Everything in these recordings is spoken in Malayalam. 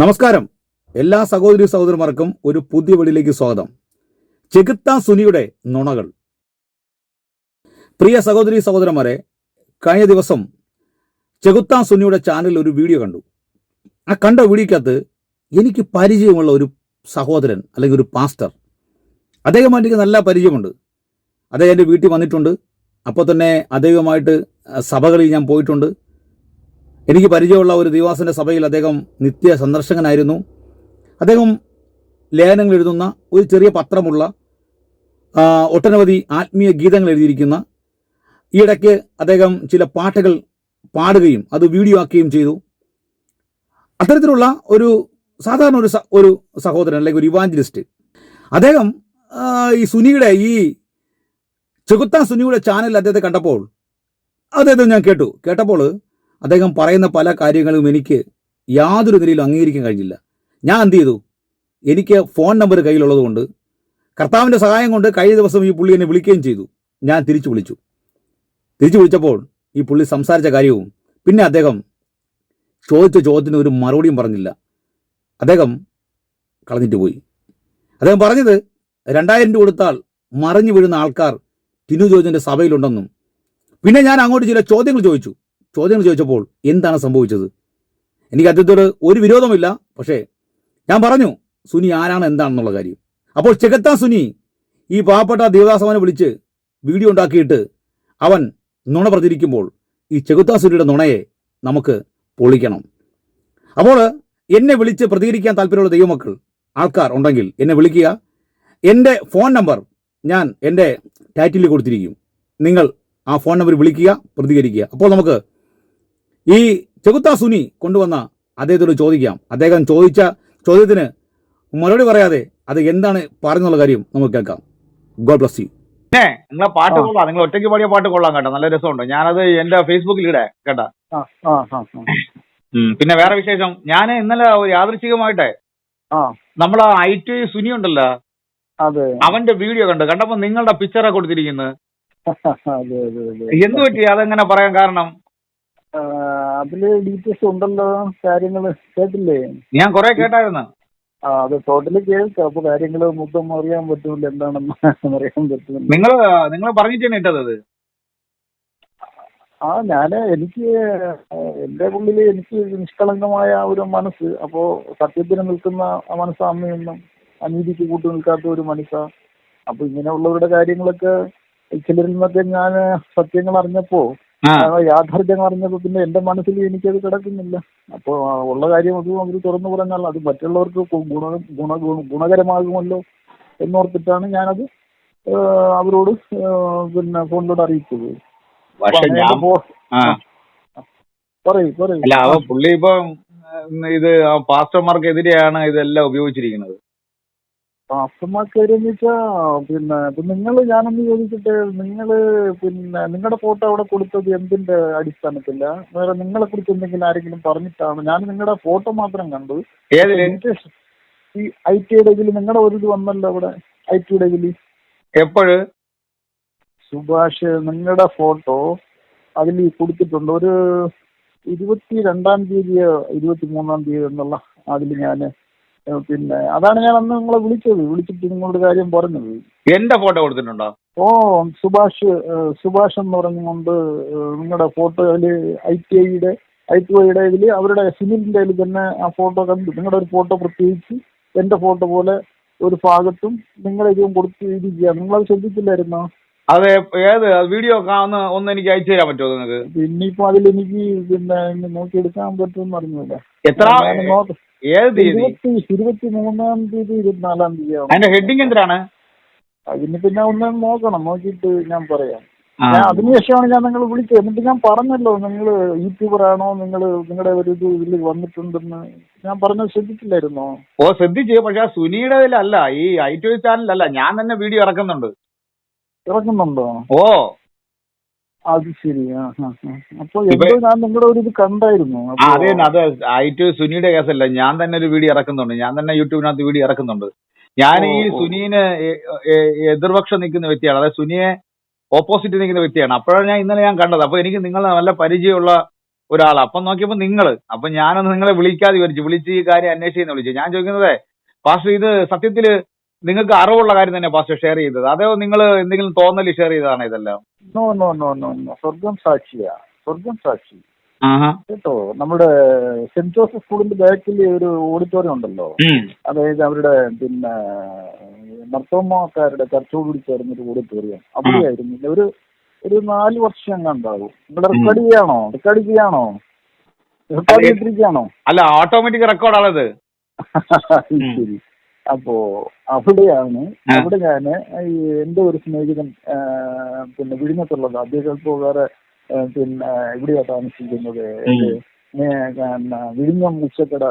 നമസ്കാരം. എല്ലാ സഹോദരി സഹോദരന്മാർക്കും ഒരു പുതിയ വീടിലേക്ക് സ്വാഗതം. ചെകുത്ത സുനിയുടെ നുണകൾ. പ്രിയ സഹോദരി സഹോദരന്മാരെ കഴിഞ്ഞ ദിവസം ചെകുത്ത സുനിയുടെ ചാനലിൽ ഒരു വീഡിയോ കണ്ടു. ആ കണ്ട വീഡിയോക്കകത്ത് എനിക്ക് പരിചയമുള്ള ഒരു സഹോദരൻ അല്ലെങ്കിൽ ഒരു പാസ്റ്റർ. അദ്ദേഹമായിട്ട് എനിക്ക് നല്ല പരിചയമുണ്ട്. അദ്ദേഹം എന്റെ വീട്ടിൽ വന്നിട്ടുണ്ട്. അപ്പോൾ തന്നെ അദ്ദേഹവുമായിട്ട് സഭകളിൽ ഞാൻ പോയിട്ടുണ്ട്. എനിക്ക് പരിചയമുള്ള ഒരു ദിവാസന്റെ സഭയിൽ അദ്ദേഹം നിത്യ സന്ദർശകനായിരുന്നു. അദ്ദേഹം ലേഖനങ്ങൾ എഴുതുന്ന ഒരു ചെറിയ പത്രമുള്ള ഒട്ടനവധി ആത്മീയ ഗീതങ്ങൾ എഴുതിയിരിക്കുന്ന ഈയിടയ്ക്ക് അദ്ദേഹം ചില പാട്ടുകൾ പാടുകയും അത് വീഡിയോ ആക്കുകയും ചെയ്തു. അത്തരത്തിലുള്ള ഒരു സാധാരണ ഒരു ഒരു സഹോദരൻ അല്ലെങ്കിൽ ഒരു ഇവാഞ്ചലിസ്റ്റ്. അദ്ദേഹം ഈ സുനിയുടെ ഈ ചെകുത്താൻ സുനിയുടെ ചാനൽ അദ്ദേഹത്തെ കണ്ടപ്പോൾ അദ്ദേഹത്തെ ഞാൻ കേട്ടു. കേട്ടപ്പോൾ അദ്ദേഹം പറയുന്ന പല കാര്യങ്ങളും എനിക്ക് യാതൊരു നിലയിലും അംഗീകരിക്കാൻ കഴിഞ്ഞില്ല. ഞാൻ എന്ത് ചെയ്തു? എനിക്ക് ഫോൺ നമ്പർ കയ്യിലുള്ളതുകൊണ്ട് കർത്താവിന്റെ സഹായം കൊണ്ട് കഴിഞ്ഞ ദിവസം ഈ പുള്ളി എന്നെ വിളിക്കുകയും ചെയ്തു. ഞാൻ തിരിച്ചു വിളിച്ചു. തിരിച്ചു വിളിച്ചപ്പോൾ ഈ പുള്ളി സംസാരിച്ച കാര്യവും പിന്നെ അദ്ദേഹം ചോദിച്ച ചോദ്യത്തിന് ഒരു മറുപടിയും പറഞ്ഞില്ല. അദ്ദേഹം കളഞ്ഞിട്ട് പോയി. അദ്ദേഹം പറഞ്ഞത് രണ്ടായിരം രൂപ കൊടുത്താൽ മറിഞ്ഞു വീഴുന്ന ആൾക്കാർ ടിനു ജോർജിന്റെ സഭയിലുണ്ടെന്നും പിന്നെ ഞാൻ അങ്ങോട്ട് ചില ചോദ്യങ്ങൾ ചോദിച്ചു. ചോദ്യങ്ങൾ ചോദിച്ചപ്പോൾ എന്താണ് സംഭവിച്ചത്? എനിക്ക് അദ്ദേഹത്തോട് ഒരു വിരോധമില്ല പക്ഷേ ഞാൻ പറഞ്ഞു സുനി ആരാണ് എന്താണെന്നുള്ള കാര്യം. അപ്പോൾ ചെകത്താ സുനി ഈ പാവപ്പെട്ട ദേവദാസവനെ വിളിച്ച് വീഡിയോ ഉണ്ടാക്കിയിട്ട് അവൻ നുണ പ്രചരിക്കുമ്പോൾ ഈ ചെകുത്താ സുനിയുടെ നുണയെ നമുക്ക് പൊളിക്കണം. അപ്പോൾ എന്നെ വിളിച്ച് പ്രതികരിക്കാൻ താല്പര്യമുള്ള ദൈവമക്കൾ ആൾക്കാർ ഉണ്ടെങ്കിൽ എന്നെ വിളിക്കുക. എന്റെ ഫോൺ നമ്പർ ഞാൻ എന്റെ ടൈറ്റിലിൽ കൊടുത്തിരിക്കും. നിങ്ങൾ ആ ഫോൺ നമ്പർ വിളിക്കുക പ്രതികരിക്കുക. അപ്പോൾ നമുക്ക് ഈ ചെകുത്ത സുനി കൊണ്ടുവന്ന അദ്ദേഹത്തോട് ചോദിക്കാം. അദ്ദേഹം ചോദിച്ച ചോദ്യത്തിന് മറുപടി പറയാതെ അത് എന്താണ് പറഞ്ഞുള്ള കാര്യം നമുക്ക് കേൾക്കാം. ഗോഡ് ബ്ലസ് യു പിന്നെ നിങ്ങളെ പാട്ട്. കൊള്ളാം. നിങ്ങൾ ഒറ്റയ്ക്ക് പാടിയ പാട്ട് കൊള്ളാം കേട്ടോ. നല്ല രസമുണ്ട്. ഞാനത് എന്റെ ഫേസ്ബുക്കിൽ ഇടേ കേട്ടാ. ആ ആ ആ ആ. പിന്നെ വേറെ വിശേഷം. ഞാൻ ഇന്നലെ ഒരു യാദൃശികമായിട്ടെ ആ. നമ്മളെ ഐ ടി സുനി ഉണ്ടല്ലോ? അതെ. അവന്റെ വീഡിയോ കണ്ടു. കണ്ടപ്പോ നിങ്ങളുടെ പിക്ചറാ കൊടുത്തിരിക്കുന്നത് അതെ അതെ അതെ. എന്ത് പറ്റി? അതെങ്ങനെ പറയാൻ കാരണം? അതിൽ ഡീറ്റെയിൽസ് ഉണ്ടല്ലോ കാര്യങ്ങൾ. കേട്ടില്ലേ? ഞാൻ കുറെ കേട്ടായിരുന്നു. ആ അത് ടോട്ടലി കേൾക്കാം. അപ്പൊ കാര്യങ്ങൾ മൊത്തം അറിയാൻ പറ്റൂല എന്താണെന്ന് അറിയാൻ പറ്റുന്നില്ല നിങ്ങൾ നിങ്ങൾ പറഞ്ഞിട്ടാണ് ഇട്ടത് അത്? ആ ഞാൻ എനിക്ക് എന്റെ ഉള്ളിൽ എനിക്ക് നിഷ്കളങ്കമായ ഒരു മനസ്സ്. അപ്പോ സത്യത്തിന് നിൽക്കുന്ന ആ മനസ്സ് അമ്മയൊന്നും അനീതിക്ക് കൂട്ടു നിൽക്കാത്ത ഒരു മനസ്സാ അപ്പൊ ഇങ്ങനെയുള്ളവരുടെ കാര്യങ്ങളൊക്കെ ചിലരിൽ നിന്നൊക്കെ ഞാൻ സത്യങ്ങൾ അറിഞ്ഞപ്പോ യാഥാർത്ഥ്യം പറഞ്ഞപ്പോ പിന്നെ എന്റെ മനസ്സിൽ എനിക്കത് കിടക്കുന്നില്ല. അപ്പൊ ഉള്ള കാര്യം അത് അവർ തുറന്നു പറഞ്ഞാൽ അത് മറ്റുള്ളവർക്ക് ഗുണ ഗുണ ഗുണ- ഗുണകരമാകുമല്ലോ എന്നോർത്തിട്ടാണ് ഞാനത് അവരോട് പിന്നെ ഫോണിലൂടെ അറിയിച്ചത്. പക്ഷെ ഞാൻ പറയൂ പറയൂ. അല്ല അവ പുള്ളി ഇപ്പൊ ഇത് ആ പാസ്റ്റർമാർക്കെതിരെയാണ് ഇതെല്ലാം ഉപയോഗിച്ചിരിക്കുന്നത്. പാസ്റ്റർമാർക്കെതിരെന്ന് വെച്ചാ പിന്നെ ഇപ്പൊ നിങ്ങൾ ഞാനൊന്ന് ചോദിക്കട്ടെ നിങ്ങൾ പിന്നെ നിങ്ങളുടെ ഫോട്ടോ അവിടെ കൊടുത്തത് എന്തിന്റെ അടിസ്ഥാനത്തില്ല വേറെ നിങ്ങളെ കുറിച്ച് എന്തെങ്കിലും ആരെങ്കിലും പറഞ്ഞിട്ടാണ്? ഞാൻ നിങ്ങളുടെ ഫോട്ടോ മാത്രം കണ്ടു. ഈ ഐ ടിയുടെ ഇതിൽ നിങ്ങളുടെ ഒരു ഇത് വന്നല്ലോ അവിടെ ഐ ടിയുടെ ഇതിൽ എപ്പോഴ്? സുഭാഷ് നിങ്ങളുടെ ഫോട്ടോ അതിൽ കൊടുത്തിട്ടുണ്ട്. ഒരു ഇരുപത്തി രണ്ടാം തീയതിയോ ഇരുപത്തി മൂന്നാം തീയതി എന്നുള്ള അതിൽ ഞാൻ പിന്നെ അതാണ് ഞാൻ അന്ന് നിങ്ങളെ വിളിച്ചത്. വിളിച്ചിട്ട് നിങ്ങളോട് കാര്യം പറഞ്ഞത്. എന്റെ ഫോട്ടോ കൊടുത്തിട്ടുണ്ടോ? ഓ സുഭാഷ് സുഭാഷ് എന്ന് പറഞ്ഞുകൊണ്ട് നിങ്ങളുടെ ഫോട്ടോ അതിൽ ഐ ടി ഐയുടെ ഐ ടി ഐയുടെ ഇതിൽ അവരുടെ സുനിലിന്റെ അതിൽ തന്നെ ആ ഫോട്ടോ കണ്ടു. നിങ്ങളുടെ ഒരു ഫോട്ടോ പ്രത്യേകിച്ച് എന്റെ ഫോട്ടോ പോലെ ഒരു ഭാഗത്തും നിങ്ങളെ ഇതും കൊടുത്ത് ഇരിക്കുക നിങ്ങളത് ശ്രദ്ധിച്ചില്ലായിരുന്നോ? അതെ ഏത്? വീഡിയോ ഒന്ന് ഒന്ന് എനിക്ക് അയച്ചു തരാൻ പറ്റുമോ നിങ്ങൾക്ക് ഇനിയിപ്പോ അതിൽ എനിക്ക് പിന്നെ നോക്കിയെടുക്കാൻ പറ്റുമെന്ന് അറിഞ്ഞില്ല എത്ര? ഏത് തീയതി? ഇരുപത്തി ഇരുപത്തി മൂന്നാം തീയതി ഇരുപത്തിനാലാം തീയതി അതിന്റെ ഹെഡിങ് എന്തിനാണ്? അതിന് പിന്നെ ഒന്ന് നോക്കണം നോക്കിയിട്ട് ഞാൻ പറയാം. ആ. ഞാൻ അതിനുശേഷമാണ് ഞാൻ നിങ്ങൾ വിളിച്ചത്. എന്നിട്ട് ഞാൻ പറഞ്ഞല്ലോ നിങ്ങൾ യൂട്യൂബർ ആണോ നിങ്ങൾ നിങ്ങളുടെ ഒരു ഇത് ഇതിൽ വന്നിട്ടുണ്ടെന്ന്. ഞാൻ പറഞ്ഞത് ശ്രദ്ധിച്ചില്ലായിരുന്നോ? ഓ ശ്രദ്ധിച്ച്. പക്ഷെ ആ സുനിയുടെ ഇതിലല്ല ഈ ഐ ടി ചാനലിലല്ല. ഞാൻ തന്നെ വീഡിയോ ഇറക്കുന്നുണ്ട്. ഇറക്കുന്നുണ്ടോ? ഓ. അത് ശരി ആ ആ ആ. അപ്പൊ എന്തോ ഞാൻ നിങ്ങളുടെ ഒരു ഇത് കണ്ടായിരുന്നു ആ, അപ്പൊ- അത് തന്നെ അത് ഐ സുനിയുടെ കേസല്ല. ഞാൻ തന്നെ ഒരു വീഡിയോ ഇറക്കുന്നുണ്ട്. ഞാൻ തന്നെ യൂട്യൂബിനകത്ത് വീഡിയോ ഇറക്കുന്നുണ്ട്. ഞാൻ ഈ ഓ, ഓ. സുനീന് എ- എ- എതിർപക്ഷം നിൽക്കുന്ന വ്യക്തിയാണ്. അതായത് സുനിയെ ഓപ്പോസിറ്റ് നിൽക്കുന്ന വ്യക്തിയാണ്. അപ്പോഴാണ് ഞാൻ ഇന്നലെ ഞാൻ കണ്ടത്. അപ്പൊ എനിക്ക് നിങ്ങളെ നല്ല പരിചയമുള്ള ഒരാൾ അപ്പം നോക്കിയപ്പോ നിങ്ങൾ. അപ്പൊ ഞാനൊന്ന് നിങ്ങളെ വിളിക്കാതെ വിളിച്ചു വിളിച്ച് ഈ കാര്യം അന്വേഷിക്കുന്ന വിളിച്ചു. ഞാൻ ചോദിക്കുന്നത് പാസ്റ്റർ ഇത് സത്യത്തിൽ നിങ്ങൾക്ക് അറിവുള്ള കാര്യം തന്നെ പാസ്റ്റർ ഷെയർ ചെയ്തത്. അതോ നിങ്ങൾ എന്തെങ്കിലും തോന്നൽ ഷെയർ ചെയ്തതാണ് ഇതെല്ലാം? No no no no no സ്വർഗം സാക്ഷിയാ. സ്വർഗം സാക്ഷി. കേട്ടോ? നമ്മുടെ സെന്റ് ജോസഫ് സ്കൂളിന്റെ ബാക്കിൽ ഒരു ഓഡിറ്റോറിയം ഉണ്ടല്ലോ. അതായത് അവരുടെ പിന്നെ മർത്തോമാക്കാരുടെ ചർച്ചയോടുകൂടി ചേർന്ന ഒരു ഓഡിറ്റോറിയം അവിടെയായിരുന്നു. ഒരു ഒരു നാല് വർഷം എങ്ങാണ്ടാവും നിങ്ങൾ റെക്കോർഡ് ചെയ്യാണോ? റെക്കോർഡ് ചെയ്യാണോ? റെക്കോർഡ് ചെയ്തിരിക്കുകയാണോ? അല്ല ഓട്ടോമാറ്റിക് റെക്കോർഡാണത് ശരി. അപ്പോ അവിടെയാണ്. അവിടെ ഞാൻ ഈ എന്റെ ഒരു സ്നേഹിതൻ പിന്നെ വിഴിഞ്ഞത്തുള്ളത്. അദ്ദേഹം ഇപ്പോ വേറെ പിന്നെ ഇവിടെയാ താമസിക്കുന്നത്. വിഴിഞ്ഞം ഉച്ചക്കട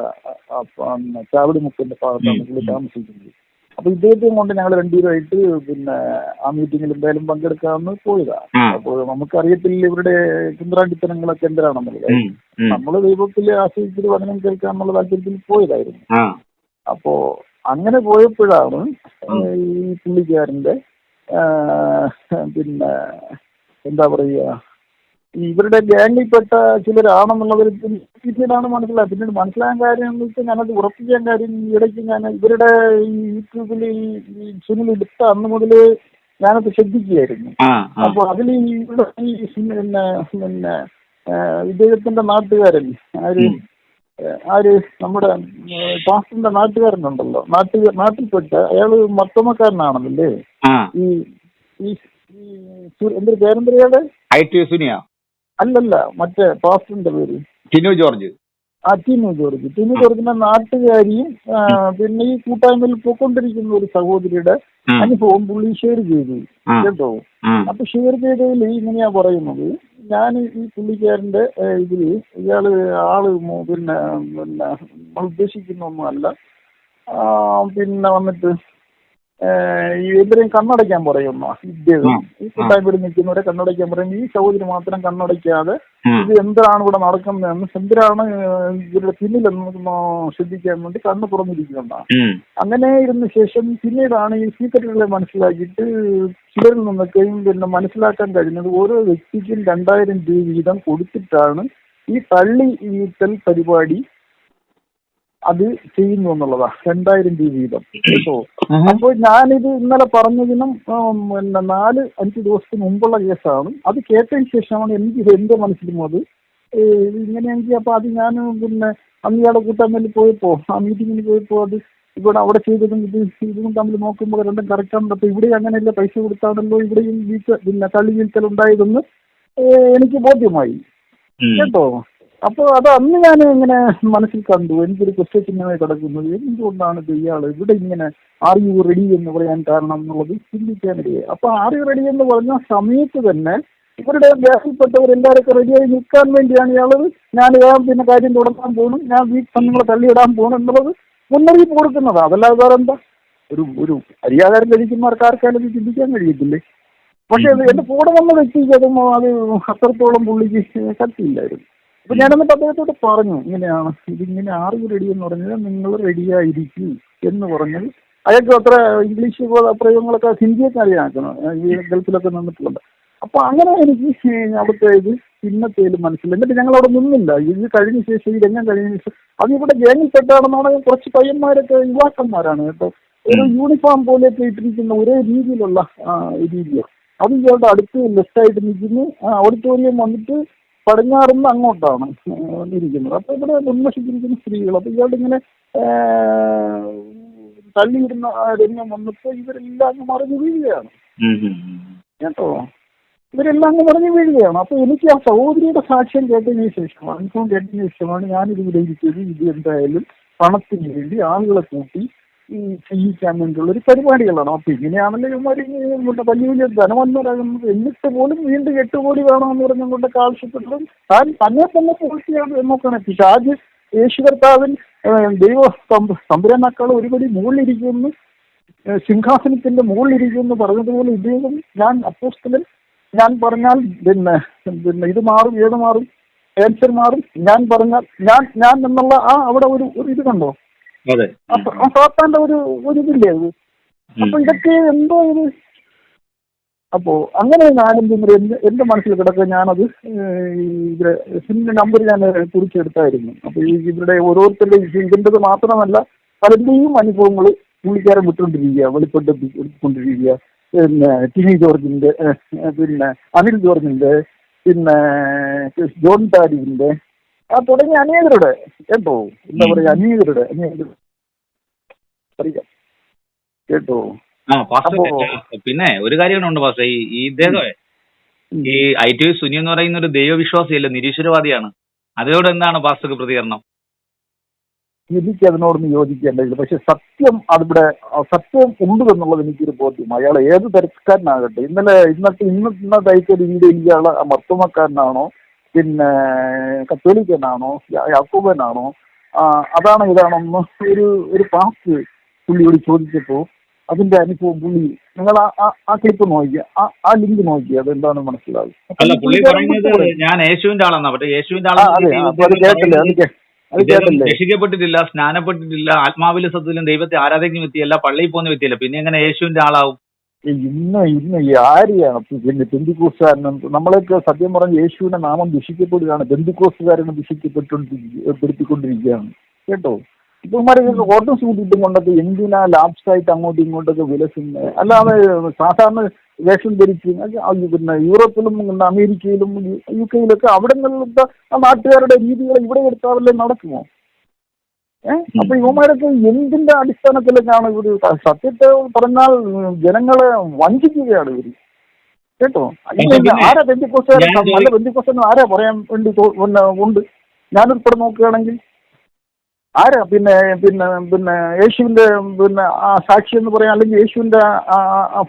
ചാവടിമുക്കിന്റെ ഭാഗത്താണ് പുള്ളി താമസിക്കുന്നത്. അപ്പൊ ഇദ്ദേഹത്തെയും കൊണ്ട് ഞങ്ങൾ രണ്ടുപേരുമായിട്ട് പിന്നെ ആ മീറ്റിംഗിൽ എന്തായാലും പങ്കെടുക്കാമെന്ന് പോയതാ. അപ്പൊ അപ്പോൾ നമുക്കറിയത്തില്ല ഇവരുടെ ചിന്താണ്ടിത്തനങ്ങളൊക്കെ എന്തിനാണെന്നുള്ളത്. നമ്മൾ ദൈവത്തിൽ ആശ്രയിച്ചിട്ട് വചനം കേൾക്കാന്നുള്ള താല്പര്യത്തിൽ പോയതായിരുന്നു. അപ്പോ അങ്ങനെ പോയപ്പോഴാണ് ഈ പുള്ളിക്കാരന്റെ പിന്നെ എന്താ പറയുക ഇവരുടെ ഗ്യാങ്ങിൽപ്പെട്ട ചിലരാണെന്നുള്ളവർ പിന്നീടാണ് മനസ്സിലായത്. പിന്നീട് മനസ്സിലാകാൻ കാര്യം എന്ന് വെച്ചാൽ ഞാനത് ഉറപ്പിക്കാൻ കാര്യം ഇടയ്ക്ക് ഞാൻ ഇവരുടെ ഈ യൂട്യൂബിൽ ഈ സുനിൽ എടുത്ത അന്ന് മുതൽ ഞാനത് ശ്രദ്ധിക്കുകയായിരുന്നു. അപ്പോൾ അതിൽ ഈ ഇവിടെ ഈ പിന്നെ പിന്നെ ഇദ്ദേഹത്തിന്റെ നാട്ടുകാരൻ ആര്? ആര്? നമ്മുടെ പാസ്റ്റിന്റെ പാസ്റ്ററിന്റെ നാട്ടുകാരനുണ്ടല്ലോ. നാട്ടിൽ നാട്ടിൽപ്പെട്ട അയാൾ മത്തമക്കാരനാണെന്നല്ലേ. ഈ ഈ എന്തൊരു പേരെന്തരയാടെ ഐ ടി സുനിയ. അല്ലല്ല മറ്റേ പാസ്റ്ററിന്റെ പേര്. ടിനു ജോർജ്. ആ ടിനു ജോർജ്. ടിനു ജോർജിന്റെ നാട്ടുകാരിയും പിന്നെ ഈ കൂട്ടായ്മയിൽ പോയിക്കൊണ്ടിരിക്കുന്ന ഒരു സഹോദരിയുടെ. അനുഭവം പുള്ളി ഷെയർ ചെയ്തു. കേട്ടോ? അപ്പൊ ഷെയർ ചെയ്തതിൽ ഇങ്ങനെയാ പറയുന്നത്. ഞാൻ ഈ പുള്ളിക്കാരന്റെ ഇതിൽ ഇയാൾ ആൾ പിന്നെ പിന്നെ നമ്മൾ ഉദ്ദേശിക്കുന്ന ഒന്നുമല്ല ആ, പിന്നെ വന്നിട്ട് ഇവരെയും കണ്ണടയ്ക്കാൻ പറയുന്നു ഇദ്ദേഹം ആ. ഈ കൂട്ടായ്മയിൽ നിൽക്കുന്നവരെ കണ്ണടയ്ക്കാൻ പറയും ഈ സഹോദരി മാത്രം കണ്ണടയ്ക്കാതെ. ഇത് എന്താണ് ഇവിടെ നടക്കുന്നതെന്ന് എന്തിനാണ് ഇവരുടെ പിന്നിലെന്ന് ശ്രദ്ധിക്കാൻ വേണ്ടി കണ്ണ് തുറന്നിരിക്കുന്നുണ്ടാണ്. അങ്ങനെ ഇരുന്ന ശേഷം പിന്നീടാണ് ഈ സീക്രട്ടുകളെ മനസ്സിലാക്കിയിട്ട് ചിലരിൽ നിന്നൊക്കെയും പിന്നെ മനസ്സിലാക്കാൻ കഴിഞ്ഞത് ഓരോ വ്യക്തിക്കും രണ്ടായിരം രൂപ വീതം കൊടുത്തിട്ടാണ് ഈ തള്ളി വീട്ടൽ പരിപാടി അത് ചെയ്യുന്നു എന്നുള്ളതാ. രണ്ടായിരം രൂപ വീതം. കേട്ടോ? അപ്പോ അപ്പോൾ ഞാനിത് ഇന്നലെ പറഞ്ഞതിനും പിന്നെ നാല് അഞ്ച് ദിവസത്തിന് മുമ്പുള്ള കേസാണ്. അത് കേട്ടതിന് ശേഷമാണ് എനിക്ക് എന്റെ മനസ്സിലും അത് ഇങ്ങനെയെങ്കിൽ അപ്പൊ അത് ഞാൻ പിന്നെ അന്ന് ഇയാളെ കൂട്ടാൻ പോയപ്പോ ആ മീറ്റിങ്ങിന് പോയപ്പോ അത് ഇവിടെ അവിടെ ചെയ്തതും ഇത് ഇതും തമ്മിൽ നോക്കുമ്പോൾ രണ്ടും കറക്റ്റാണ് അപ്പൊ ഇവിടെ അങ്ങനെയല്ല പൈസ കൊടുത്താണല്ലോ ഇവിടെയും വീഴ്ച പിന്നെ തള്ളി വീഴ്ചൽ ഉണ്ടായതെന്ന് എനിക്ക് ബോധ്യമായി. കേട്ടോ? അപ്പൊ അത് അന്ന് ഞാൻ ഇങ്ങനെ മനസ്സിൽ കണ്ടു. എനിക്കൊരു ചിഹ്നമായി കിടക്കുന്നത് എന്തുകൊണ്ടാണ് ഇത് ഇയാൾ ഇവിടെ ഇങ്ങനെ ആർ യു റെഡി എന്ന് പറയാൻ കാരണം എന്നുള്ളത് ചിന്തിക്കാനിടയായി അപ്പൊ ആർ യു റെഡി എന്ന് പറഞ്ഞ സമയത്ത് തന്നെ ഇവരുടെ ഗ്യാസിൽപ്പെട്ടവരെല്ലാവരൊക്കെ റെഡിയായി നിൽക്കാൻ വേണ്ടിയാണ് ഇയാളത് ഞാൻ ഇയാൾ പിന്നെ കാര്യം തുടങ്ങാൻ പോകണം ഞാൻ വീട്ടിൽ നിങ്ങളെ തള്ളിയിടാൻ പോകണം എന്നുള്ളത് മുന്നറിയിപ്പ് കൊടുക്കുന്നത്. അതല്ലാതെ വേറെ എന്താ ഒരു ഒരു അരിയാകാരം കഴിക്കുന്നവർക്ക് ആർക്കാലും ഇത് ചിന്തിക്കാൻ കഴിയത്തില്ലേ? പക്ഷെ എന്റെ കൂടെ വന്ന വ്യക്തിക്ക് അതും അത് അത്രത്തോളം പുള്ളിക്ക് ശക്തിയില്ലായിരുന്നു. അപ്പൊ ഞാനന്നിട്ട് അദ്ദേഹത്തോട് പറഞ്ഞു ഇങ്ങനെയാണ് ഇതിങ്ങനെ ആറ് റെഡി എന്ന് പറഞ്ഞാൽ നിങ്ങൾ റെഡിയായിരിക്കും എന്ന് പറഞ്ഞത് അയാൾക്ക് അത്ര ഇംഗ്ലീഷ് പ്രയോഗങ്ങളൊക്കെ ഹിന്ദിയൊക്കെ അറിയാക്കണം ഈ ഗൾഫിലൊക്കെ നിന്നിട്ടുണ്ട്. അപ്പൊ അങ്ങനെ എനിക്ക് അവിടുത്തെ ഇത് ഇന്നത്തേലും മനസ്സിലായി. എന്നിട്ട് ഞങ്ങൾ അവിടെ നിന്നില്ല. ഇത് കഴിഞ്ഞ ശേഷം ഈ രംഗം കഴിഞ്ഞ ശേഷം അത് ഇവിടെ ഗ്യാങ്ങിൽപ്പെട്ടാണെന്നാണ് കുറച്ച് പയ്യന്മാരൊക്കെ യുവാക്കന്മാരാണ്. കേട്ടോ ഒരു യൂണിഫോം പോലെ ഇട്ടിരിക്കുന്ന ഒരേ രീതിയിലുള്ള രീതിയാണ്. അത് ഇയാളുടെ അടുത്ത് ലെഫ്റ്റ് ആയിട്ട് നിൽക്കുന്നു. ഓഡിറ്റോറിയം വന്നിട്ട് പടിഞ്ഞാറുന്ന് അങ്ങോട്ടാണ് ഇരിക്കുന്നത്. അപ്പൊ ഇവിടെ ഉന്മഷിച്ചിരിക്കുന്ന സ്ത്രീകൾ അപ്പൊ ഇയാളുടെ ഇങ്ങനെ തള്ളിയിടുന്ന രംഗം വന്നിട്ട് ഇവരെല്ലാം അങ്ങ് മറിഞ്ഞു വീഴുകയാണ്. കേട്ടോ? ഇവരെല്ലാം അങ്ങ് മറിഞ്ഞു വീഴുകയാണ്. അപ്പൊ എനിക്ക് ആ സഹോദരിയുടെ സാക്ഷ്യം കേട്ടതിന് ശേഷമാണ് അനുഭവം കേട്ടതിന് ശേഷമാണ് ഞാനിത് വിലയിരുത്തിയത് ഇത് എന്തായാലും പണത്തിന് വേണ്ടി ആളുകളെ കൂട്ടി ഈ ചെയ്യിക്കാൻ വേണ്ടിയുള്ള ഒരു പരിപാടികളാണ്. അപ്പൊ ഇങ്ങനെയാണല്ലോ ഇവന്മാർ വലിയ വലിയ ധനവന്മാരാകുന്നത്. എന്നിട്ട് പോലും വീണ്ടും എട്ട് കോടി വേണമെന്ന് പറഞ്ഞുകൊണ്ടൊക്കെ ആവശ്യപ്പെട്ടതും താൻ തന്നെ തന്നെ പൂർത്തിയാണ് എന്നൊക്കെയാണ്. പിശാജ് യേശു കർത്താവിൻ ദൈവ സംരംഭക്കാൾ ഒരുപടി മുകളിലിരിക്കുന്നു. സിംഹാസനത്തിന്റെ മുകളിലിരിക്കുമെന്ന് പറഞ്ഞതുപോലെ ഇദ്ദേഹം ഞാൻ അപ്പോസ്തലൻ. ഞാൻ പറഞ്ഞാൽ പിന്നെ പിന്നെ ഇത് മാറും ഏത് മാറും ഏൻസർ മാറും. ഞാൻ പറഞ്ഞാൽ ഞാൻ ഞാൻ എന്നുള്ള ആ അവിടെ ഒരു ഇത് കണ്ടോ? സാത്താന്റെ ഒരു ഒരു ഇതില്ലേ അത്. അപ്പൊ ഇതൊക്കെ എന്തോ ഇത് അപ്പോ അങ്ങനെ ഞാനും പിന്നെ എന്റെ എന്റെ മനസ്സിൽ കിടക്ക? ഞാനത് ഇവരെ നമ്പർ ഞാൻ കുറിച്ചെടുത്തായിരുന്നു. അപ്പൊ ഈ ഇവരുടെ ഓരോരുത്തരുടെ ഇതിന്റെത് മാത്രമല്ല പലരുടെയും അനുഭവങ്ങൾ പുള്ളിക്കാരൻ വിട്ടുകൊണ്ടിരിക്കുക വെളിപ്പെട്ട് കൊണ്ടിരിക്കുക പിന്നെ ടിനി ജോർജിന്റെ പിന്നെ അനിൽ ജോർജിന്റെ പിന്നെ ജോൺ താരിന്റെ ആ തുടങ്ങിയ അനേകരുടെ. കേട്ടോ? എന്താ പറയാ അനേകരുടെ. അറിയാം. കേട്ടോ? പിന്നെ ഒരു കാര്യമുണ്ട് പാസ്റ്റർ. ഈ ഈ ഇദ്ദേഹം ഈ ഐ ടി സുനി എന്ന് പറയുന്ന ഒരു ദൈവവിശ്വാസിയല്ല? നിരീശ്വരവാദിയാണ്. അതിനോട് എന്താണ് പാസ്റ്റർക്ക് പ്രതികരണം? എനിക്ക് അതിനോടൊന്നും യോജിക്കേണ്ടതില്ല പക്ഷെ സത്യം അതിവിടെ സത്യം ഉണ്ട് എന്നുള്ളത് എനിക്കൊരു ബോധ്യം. അയാൾ ഏത് തരക്കാരനാകട്ടെ. ഇന്നലെ ഇന്നത്തെ ഇന്നത്തെ ഇന്നത്തെ അയച്ചൊരു രീതിയിൽ ഇയാൾ മർത്തുമക്കാരനാണോ പിന്നെ കത്തോലിക്കനാണോ യാ- യാക്കോബനാണോ അതാണ് അതാണോ ഇതാണോന്ന് ഒരു ഒരു പാസ്റ്റ് പുള്ളിയോട് ചോദിച്ചപ്പോൾ അതിന്റെ അനുഭവം പുള്ളി നിങ്ങൾ ആ- ആ- ക്ലിപ്പ് നോക്കിയ ആ ആ ലിങ്ക് നോക്കിയ അത് എന്താണെന്ന് മനസ്സിലാവും. ഞാൻ യേശുവിന്റെ ആളാണ് പക്ഷെ യേശുവിന്റെ ആളാണ് രക്ഷിക്കപ്പെട്ടിട്ടില്ല സ്നാനപ്പെട്ടിട്ടില്ല ആത്മാവിലെ സത്യത്തിലും ദൈവത്തെ ആരാധിക്കുന്ന വ്യക്തിയല്ല പള്ളിയിൽ പോകുന്ന വ്യക്തിയല്ല പിന്നെ എങ്ങനെ യേശുവിന്റെ ആളാവും? ഇന്ന് ഇന്ന് ഈ ആരെയാണ്? പിന്നെ ബന്ധുക്കൂസുകാരനും നമ്മളൊക്കെ സത്യം പറഞ്ഞ യേശുവിന്റെ നാമം ദുഷിക്കപ്പെടുകയാണ്. ബന്ധുക്കൂസുകാരനെ ദുഷിക്കപ്പെട്ടുകൊണ്ടിരിക്കുകയാണ്. കേട്ടോ? ഇപ്പന്മാരൊക്കെ ഓട്ടം സൂട്ടിട്ടും കൊണ്ടൊക്കെ എന്തിനാ ലാപ്സായിട്ട് അങ്ങോട്ടും ഇങ്ങോട്ടൊക്കെ വിലസുന്നത് അല്ലാതെ സാധാരണ വേഷം ധരിച്ച് പിന്നെ യൂറോപ്പിലും അമേരിക്കയിലും യു കെയിലൊക്കെ അവിടെ നിന്നുള്ള നാട്ടുകാരുടെ രീതികൾ ഇവിടെ എടുത്താവല്ലേ നടക്കുമോ? ഏഹ് അപ്പൊ ഇവന്മാരൊക്കെ എന്തിന്റെ അടിസ്ഥാനത്തിലേക്കാണ് ഇവർ സത്യത്തെ പറഞ്ഞാൽ ജനങ്ങളെ വഞ്ചിക്കുകയാണ് ഇവർ. കേട്ടോ? ആരാ ബന്ധുക്കോസുകാരൻ ഞാൻ നല്ല ബന്ധുക്കോസെന്ന് ആരാ പറയാൻ വേണ്ടി പിന്നെ ഉണ്ട്? ഞാനുൾപ്പെടെ നോക്കുകയാണെങ്കിൽ ആരാ? പിന്നെ പിന്നെ പിന്നെ യേശുവിന്റെ പിന്നെ ആ സാക്ഷി എന്ന് പറയാൻ അല്ലെങ്കിൽ യേശുവിന്റെ ആ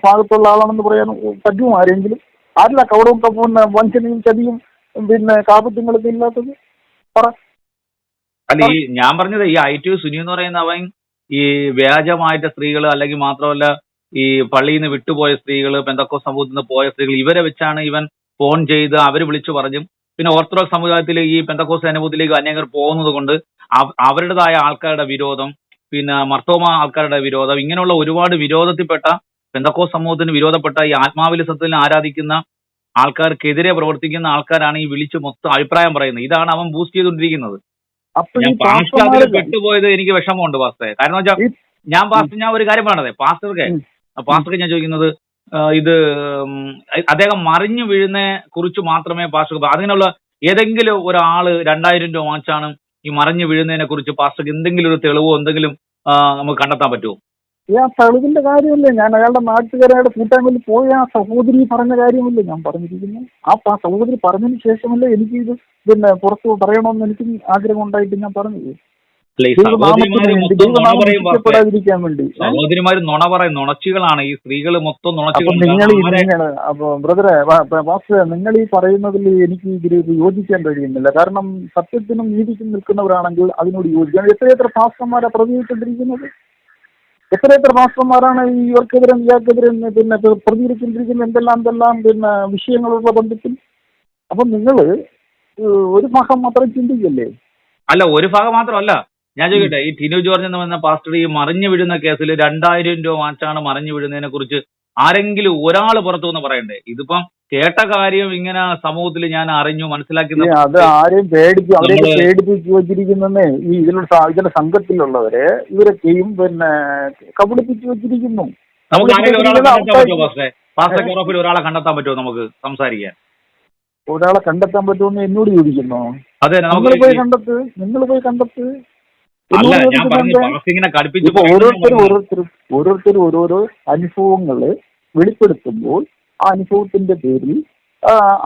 ഭാഗത്തുള്ള ആളാണെന്ന് പറയാൻ പറ്റുമോ ആരെങ്കിലും? ആരില്ല കവടവും പിന്നെ വഞ്ചനയും ചതിയും പിന്നെ കാപത്യങ്ങളൊക്കെ ഇല്ലാത്തത്? പറ. അല്ല ഈ ഞാൻ പറഞ്ഞത് ഈ ഐ ടി സുനി എന്ന് പറയുന്ന അവൻ ഈ വ്യാജമായിട്ട് സ്ത്രീകൾ അല്ലെങ്കിൽ മാത്രമല്ല ഈ പള്ളിയിൽ നിന്ന് വിട്ടുപോയ സ്ത്രീകൾ പെന്തക്കോ സമൂഹത്തിൽ നിന്ന് പോയ സ്ത്രീകൾ ഇവരെ വെച്ചാണ് ഇവൻ ഫോൺ ചെയ്ത് അവർ വിളിച്ചു പറഞ്ഞു. പിന്നെ ഓർത്തഡോക്സ് സമുദായത്തിൽ ഈ പെന്തക്കോസ് അനുഭവത്തിലേക്ക് അനേകർ പോകുന്നത് കൊണ്ട് അവരുടേതായ ആൾക്കാരുടെ വിരോധം പിന്നെ മർത്തോമ ആൾക്കാരുടെ വിരോധം ഇങ്ങനെയുള്ള ഒരുപാട് വിരോധത്തിൽപ്പെട്ട പെന്തക്കോസ് സമൂഹത്തിന് വിരോധപ്പെട്ട ഈ ആത്മാവിലസത്തിൽ ആരാധിക്കുന്ന ആൾക്കാർക്കെതിരെ പ്രവർത്തിക്കുന്ന ആൾക്കാരാണ് ഈ വിളിച്ച് മൊത്തം അഭിപ്രായം പറയുന്നത്. ഇതാണ് അവൻ ബൂസ്റ്റ് ചെയ്തുകൊണ്ടിരിക്കുന്നത്. അപ്പൊ ഈ പാസ്റ്റർ പെട്ടുപോയത് എനിക്ക് വിഷമമുണ്ട് പാസ്റ്ററെ. കാരണം വെച്ചാൽ ഞാൻ പാസ്റ്റർ ഞാൻ ഒരു കാര്യം പറയണത് പാസ്റ്റർക്ക് പാസ്റ്റർക്ക് ഞാൻ ചോദിക്കുന്നത് ഇത് അദ്ദേഹം മറിഞ്ഞു വീഴുന്ന കുറിച്ച് മാത്രമേ പാസ്റ്റർ അതിനുള്ള ഏതെങ്കിലും ഒരാൾ രണ്ടായിരം രൂപ വാങ്ങിച്ചാണ് ഈ മറിഞ്ഞു വീഴുന്നതിനെ കുറിച്ച് പാസ്റ്റർക്ക് എന്തെങ്കിലും ഒരു തെളിവോ എന്തെങ്കിലും നമുക്ക് കണ്ടെത്താൻ പറ്റുമോ ഈ ആ തളിവിന്റെ കാര്യമല്ലേ? ഞാൻ അയാളുടെ നാട്ടുകാരുടെ കൂട്ടായ്മയിൽ പോയ ആ സഹോദരി പറഞ്ഞ കാര്യമല്ലേ ഞാൻ പറഞ്ഞിരിക്കുന്നത്. ആ സഹോദരി പറഞ്ഞതിന് ശേഷമല്ലേ എനിക്ക് ഇത് പിന്നെ പുറത്ത് പറയണമെന്ന് എനിക്ക് ആഗ്രഹം ഉണ്ടായിട്ട് ഞാൻ പറഞ്ഞത് സഹോദരിമാര് നുണ പറയും നുണച്ചികളാണ്. ഈ സ്ത്രീകൾ മൊത്തം അപ്പൊ ബ്രദറെ നിങ്ങൾ ഈ പറയുന്നതിൽ എനിക്ക് ഇതിൽ യോജിക്കാൻ കഴിയുന്നില്ല. കാരണം സത്യത്തിനും നീതിക്കും നിൽക്കുന്നവരാണെങ്കിൽ അതിനോട് യോജിക്കാൻ എത്രയെത്ര പാസ്റ്റർമാരാ പ്രതികരിച്ചുകൊണ്ടിരിക്കുന്നത് എത്രയെത്ര എത്ര മാസ്റ്റർമാരാണ് ഇവർക്കെതിരെ ഇയാൾക്കെതിരെ പിന്നെ പ്രതികരിച്ചിരിക്കുന്ന എന്തെല്ലാം എന്തെല്ലാം പിന്നെ വിഷയങ്ങളുള്ള ബന്ധത്തിൽ? അപ്പൊ നിങ്ങൾ ഒരു ഭാഗം മാത്രം ചിന്തിക്കല്ലേ? അല്ല ഒരു ഭാഗം മാത്രമല്ല. ഞാൻ ചോദിക്കട്ടെ ഈ ടിനു ജോർജ് എന്ന് പറഞ്ഞ പാസ്റ്റർ ഈ മറിഞ്ഞു വീഴുന്ന കേസിൽ രണ്ടായിരം രൂപ മാറ്റാണ് മറിഞ്ഞു വീഴുന്നതിനെ കുറിച്ച് ആരെങ്കിലും ഒരാൾ പുറത്തു വന്ന് പറയണ്ടേ? ഇതിപ്പം കേട്ട കാര്യം ഇങ്ങനെ സമൂഹത്തിൽ ഞാൻ അറിഞ്ഞു മനസ്സിലാക്കി അത് ആരെയും പേടിക്കും അവരെയൊക്കെ പേടിപ്പിച്ചു വെച്ചിരിക്കുന്നേ ഈ ഇതിലുള്ള ഇതിന്റെ സംഘത്തിലുള്ളവരെ ഇവരൊക്കെയും പിന്നെ കബളിപ്പിച്ചു വെച്ചിരിക്കുന്നു. നമുക്ക് ഒരാളെ കണ്ടെത്താൻ പറ്റുമോ നമുക്ക് സംസാരിക്കാൻ? ഒരാളെ കണ്ടെത്താൻ പറ്റുമെന്ന് എന്നോട് ചോദിക്കുന്നു. അതെ നിങ്ങൾ നമുക്ക് പോയി കണ്ടെത്ത് നിങ്ങൾ പോയി കണ്ടെത്ത്. ഓരോരുത്തരും. ഓരോരുത്തരും ഓരോരുത്തരും ഓരോരോ അനുഭവങ്ങൾ വെളിപ്പെടുത്തുമ്പോൾ അനുഭവത്തിന്റെ പേരിൽ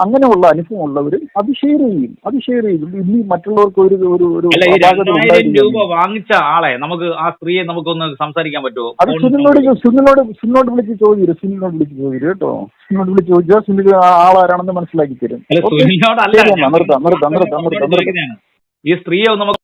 അങ്ങനെയുള്ള അനുഭവം ഉള്ളവർ അത് ഷെയർ ചെയ്യും. അത് ഷെയർ ചെയ്യും. ഇനി മറ്റുള്ളവർക്ക് ഒരു ഒരു ഒരു രൂപ വാങ്ങിച്ച ആളെ നമുക്ക് ആ സ്ത്രീയെ നമുക്കൊന്ന് സംസാരിക്കാൻ പറ്റുമോ? അത് സുനിലോട് സുനിലിനോട് സുനിലോട് സുനിലിനോട് സുനിലിനോട് വിളിച്ച് ചോദിച്ചു സുനിലിനോട് വിളിച്ച് ചോദിച്ചു കേട്ടോ. സുനിലിനോട് വിളിച്ച് ചോദിച്ചാൽ സുനിൽ ആളാരാണെന്ന് മനസ്സിലാക്കി തരും. നിർത്താം നിർത്താം നിർത്താം നിർത്താം ഈ സ്ത്രീയെ നമുക്ക്